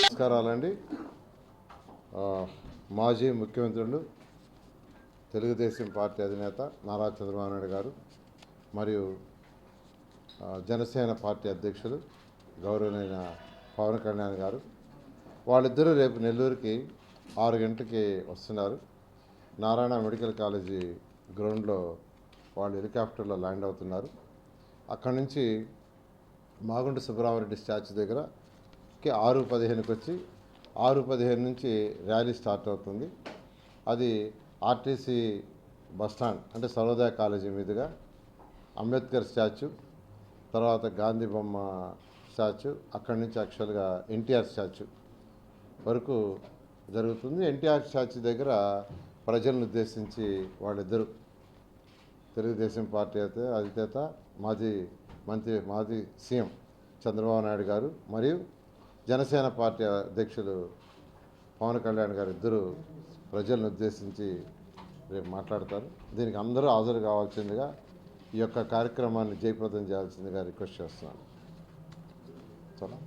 నమస్కారాలండి. మాజీ ముఖ్యమంత్రులు తెలుగుదేశం పార్టీ అధినేత నారా చంద్రబాబు నాయుడు గారు మరియు జనసేన పార్టీ అధ్యక్షులు గౌరవనైన పవన్ కళ్యాణ్ గారు. వాళ్ళిద్దరూ రేపు నెల్లూరుకి ఆరు గంటలకి వస్తున్నారు. నారాయణ మెడికల్ కాలేజీ గ్రౌండ్లో వాళ్ళు హెలికాప్టర్లో ల్యాండ్ అవుతున్నారు. అక్కడి నుంచి మాగుంట సుబ్బరామరెడ్డి స్టాచ్యూ దగ్గరకి ఆరు పదిహేనుకి వచ్చి ఆరు పదిహేను నుంచి ర్యాలీ స్టార్ట్ అవుతుంది. అది ఆర్టీసీ బస్టాండ్ అంటే సర్వోదయ కాలేజీ మీదుగా అంబేద్కర్ స్టాచ్యూ తర్వాత గాంధీ బొమ్మ స్టాచ్యూ అక్కడి నుంచి యాక్చువల్గా ఎన్టీఆర్ స్టాచ్యూ వరకు జరుగుతుంది. ఎన్టీఆర్ స్టాచ్యూ దగ్గర ప్రజలను ఉద్దేశించి వాళ్ళిద్దరు తెలుగుదేశం పార్టీ అయితే అధినేత మాజీ మంత్రి మాజీ సీఎం చంద్రబాబు నాయుడు గారు మరియు జనసేన పార్టీ అధ్యక్షులు పవన్ కళ్యాణ్ గారు ఇద్దరు ప్రజలను ఉద్దేశించి రేపు మాట్లాడతారు. దీనికి అందరూ హాజరు కావాల్సిందిగా ఈ యొక్క కార్యక్రమాన్ని జయప్రదం చేయాల్సిందిగా రిక్వెస్ట్ చేస్తున్నాను. చాలా.